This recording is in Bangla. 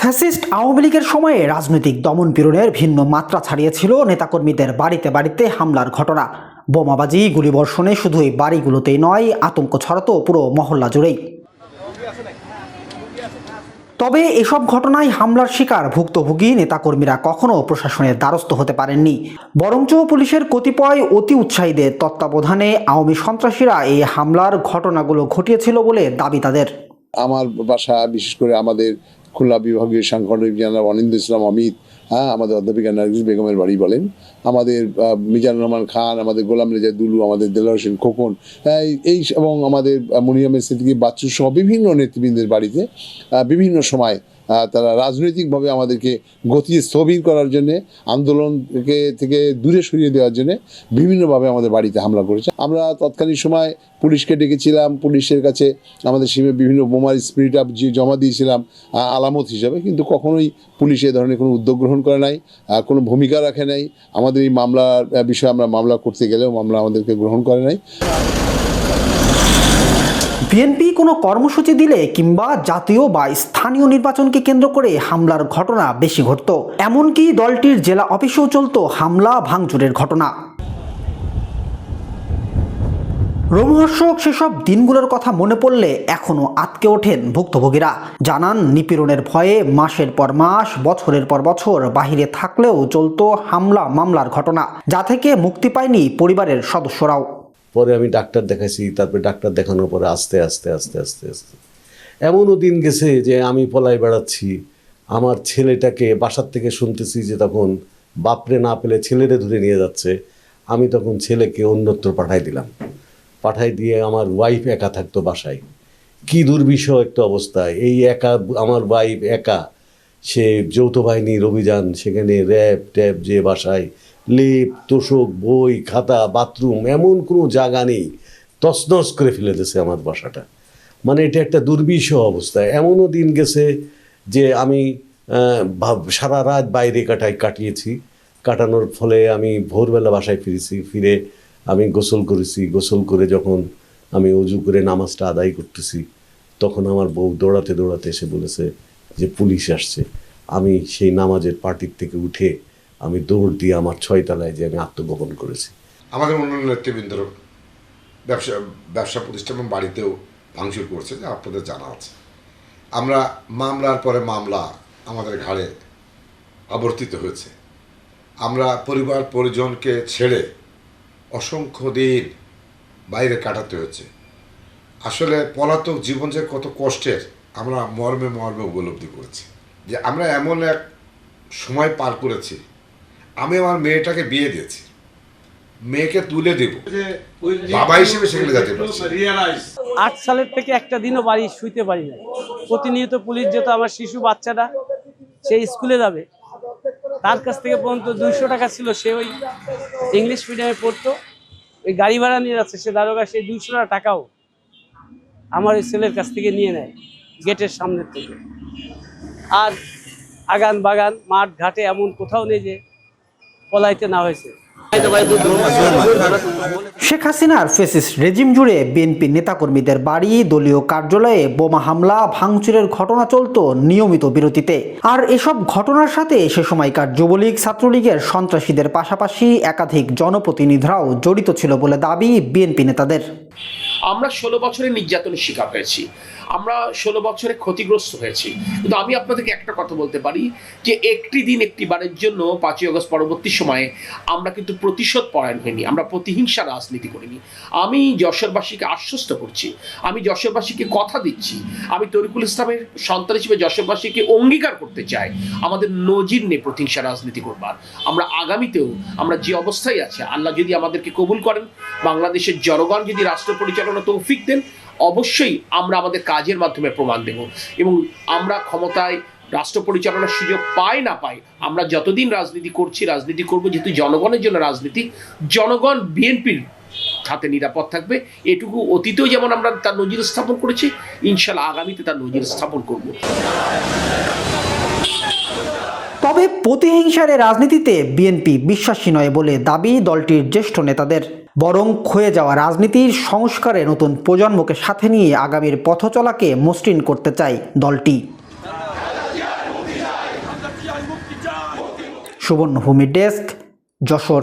ফ্যাসিস্ট আওয়ামী লীগের সময়ে রাজনৈতিক দমন পীড়নের ভিন্ন মাত্রা ছাড়িয়েছিল নেতাকর্মীদের বাড়িতে বাড়িতে হামলার ঘটনা। বোমাবাজি গুলিবর্ষণে শুধু এই বাড়িগুলোতেই নয় আতঙ্ক ছড়াতো পুরো মহল্লা জুড়েই। তবে এসব ঘটনায় হামলার শিকার ভুক্তভোগী নেতাকর্মীরা কখনো প্রশাসনের দ্বারস্থ হতে পারেননি। বরঞ্চ পুলিশের কতিপয় অতি উৎসাহীদের তত্ত্বাবধানে আওয়ামী সন্ত্রাসীরা এই হামলার ঘটনাগুলো ঘটিয়েছিল বলে দাবি তাদের। আমার বাসা, বিশেষ করে আমাদের খুলনা বিভাগীয় সাংগঠনিক জেনারেল অনিন্দ ইসলাম অমিত হ্যাঁ আমাদের অধ্যাপিকা নার্গিস বেগমের বাড়ি বলেন। আমাদের মিজান মিজানুর রহমান খান, আমাদের গোলাম রেজা দুলু, আমাদের দেলার হোসেন খোকন, এই- এবং আমাদের মনিয়ামের সিদ্দিকী বাচ্চু সহ বিভিন্ন নেতৃবৃন্দের বাড়িতে বিভিন্ন সময় তারা রাজনৈতিকভাবে আমাদেরকে গতি স্থবির করার জন্যে, আন্দোলনকে থেকে দূরে সরিয়ে দেওয়ার জন্য বিভিন্নভাবে আমাদের বাড়িতে হামলা করেছে। আমরা তৎকালীন সময় পুলিশকে ডেকেছিলাম, পুলিশের কাছে আমাদের সীমে বিভিন্ন বোমার স্পিরিট আপ যে জমা দিয়েছিলাম আলামত হিসাবে, কিন্তু কখনোই পুলিশ এ ধরনের কোনো উদ্যোগ গ্রহণ করে নাই কোনো ভূমিকা রাখে নাই। আমাদের এই মামলার বিষয়ে আমরা মামলা করতে গেলেও মামলা আমাদেরকে গ্রহণ করে নাই। বিএনপি কোনো কর্মসূচি দিলে কিংবা জাতীয় বা স্থানীয় নির্বাচনকে কেন্দ্র করে হামলার ঘটনা বেশি ঘটত। এমনকি দলটির জেলা অফিসেও চলত হামলা ভাঙচুরের ঘটনা। রোমহর্ষক সেসব দিনগুলোর কথা মনে পড়লে এখনও আটকে ওঠেন ভুক্তভোগীরা। জানান, নিপীড়নের ভয়ে মাসের পর মাস, বছরের পর বছর বাহিরে থাকলেও চলত হামলা মামলার ঘটনা, যা থেকে মুক্তি পায়নি পরিবারের সদস্যরাও। পরে আমি ডাক্তার দেখাইছি, তারপরে ডাক্তার দেখানোর পরে আস্তে আস্তে আস্তে আস্তে আস্তে। এমনও দিন গেছে যে আমি পলাই বেড়াচ্ছি, আমার ছেলেটাকে বাসার থেকে শুনতেছি যে তখন বাপরে না পেলে ছেলেরে ধরে নিয়ে যাচ্ছে। আমি তখন ছেলেকে অন্যত্র পাঠাই দিলাম। পাঠাই দিয়ে আমার ওয়াইফ একা থাকতো বাসায়। কি দুর্বিষহ একটা অবস্থা। এই একা, আমার ওয়াইফ একা, সে যৌথ বাহিনীর অভিযান, সেখানে র্যাব ট্যাব যে বাসায় লেপ, তোষক, বই, খাতা, বাথরুম, এমন কোনো জায়গা নেই। তছনছ করে ফেলে দিয়েছে আমার বাসাটা। মানে এটা একটা দুর্বিষহ অবস্থা। এমনও দিন গেছে যে আমি সারা রাত বাইরে কাটাই কাটিয়েছি। কাটানোর ফলে আমি ভোরবেলা বাসায় ফিরেছি। ফিরে আমি গোসল করেছি। গোসল করে যখন আমি অজু করে নামাজটা আদায় করতেছি, তখন আমার বউ দৌড়াতে দৌড়াতে এসে বলেছে যে, পুলিশ আসছে। আমি সেই নামাজের পার্টির থেকে উঠে আমি দৌড় দিয়ে আমার ছয়তলায় যে আমি আত্মগোপন করেছি। আমাদের অন্যান্য নেতৃবৃন্দর ব্যবসা ব্যবসা প্রতিষ্ঠান বাড়িতেও ভাঙচুর করছে, যে আপনাদের জানা আছে। আমরা মামলার পরে মামলা আমাদের ঘাড়ে আবর্তিত হয়েছে। আমরা পরিবার পরিজনকে ছেড়ে অসংখ্য দিন বাইরে কাটাতে হয়েছে। আসলে পলাতক জীবন যে কত কষ্টের, আমরা মর্মে মর্মে উপলব্ধি করেছি। যে আমরা এমন এক সময় পার করেছি আমি আমার মেয়েটাকে বিয়ে দিয়েছি। মেয়েকে তুলে দেব। বাবা হিসেবে সেখানে যেতে আট সালের থেকে একটা দিনও বাড়ি শুইতে পারি না। প্রতিনিয়ত পুলিশ যেত আমার শিশু বাচ্চাটা সে স্কুলে যাবে। তার কাছ থেকে পর্যন্ত দুইশো টাকা ছিল। সে ওই ইংলিশ মিডিয়ামে পড়তো। ওই গাড়ি ভাড়া নিয়ে যাচ্ছে। সে দারোগা সেই দুইশো টাকাও আমার ওই ছেলের কাছ থেকে নিয়ে নেয় গেটের সামনের থেকে। আর আগান বাগান মাঠ ঘাটে এমন কোথাও নেই যে পলাইতে না হয়েছে। শেখ হাসিনার ফেসিস রেজিম জুড়ে বিএনপি নেতাকর্মীদের বাড়ি, দলীয় কার্যালয়ে বোমা হামলা, ভাঙচুরের ঘটনা চলত নিয়মিত বিরতিতে। আর এসব ঘটনার সাথে সে সময়কার যুবলীগ, ছাত্রলীগের সন্ত্রাসীদের পাশাপাশি একাধিক জনপ্রতিনিধিরাও জড়িত ছিল বলে দাবি বিএনপি নেতাদের। আমরা ষোলো বছরে নির্যাতনের শিকার হয়েছি। আমরা ষোলো বছরে ক্ষতিগ্রস্ত হয়েছি। কিন্তু আমি আপনাদেরকে একটা কথা বলতে পারি যে একটি দিন একটি বারের জন্য পাঁচই অগস্ট পরবর্তী সময়ে আমরা কিন্তু প্রতিশোধ পরায়ণ হইনি, আমরা প্রতিহিংসা রাজনীতি করিনি। আমি যশোরবাসীকে আশ্বস্ত করছি, আমি যশোরবাসীকে কথা দিচ্ছি, আমি তরিকুল ইসলামের সন্তান হিসেবে যশোরবাসীকে অঙ্গীকার করতে চাই। আমাদের নজির নেই প্রতিহিংসা রাজনীতি করবার। আমরা আগামীতেও আমরা যে অবস্থায় আছে, আল্লাহ যদি আমাদেরকে কবুল করেন, বাংলাদেশের জনগণ যদি রাষ্ট্র পরিচালনা তৌফিক দেন, অবশ্যই আমরা আমাদের কাজের মাধ্যমে প্রমাণ দেব। এবং আমরা ক্ষমতায় রাষ্ট্র পরিচালনার সুযোগ পাই না পাই, আমরা যতদিন রাজনীতি করছি, রাজনীতি করব, যেহেতু জনগণের জন্য রাজনীতি, জনগণ, বিএনপির হাতে নিরাপদ থাকবে। এটুকু অতীতেও যেমন আমরা তার নজির স্থাপন করেছি ইনশাল্লাহ আগামীতে তার নজির স্থাপন করব। তবে প্রতিহিংসার রাজনীতিতে বিএনপি বিশ্বাসী নয় বলে দাবি দলটির জ্যেষ্ঠ নেতাদের। বরং ক্ষয়ে যাওয়া রাজনীতির সংস্কারে নতুন প্রজন্মকে সাথে নিয়ে আগামীর পথচলাকে মসৃণ করতে চায় দলটি। সুবর্ণভূমি ডেস্ক, যশোর।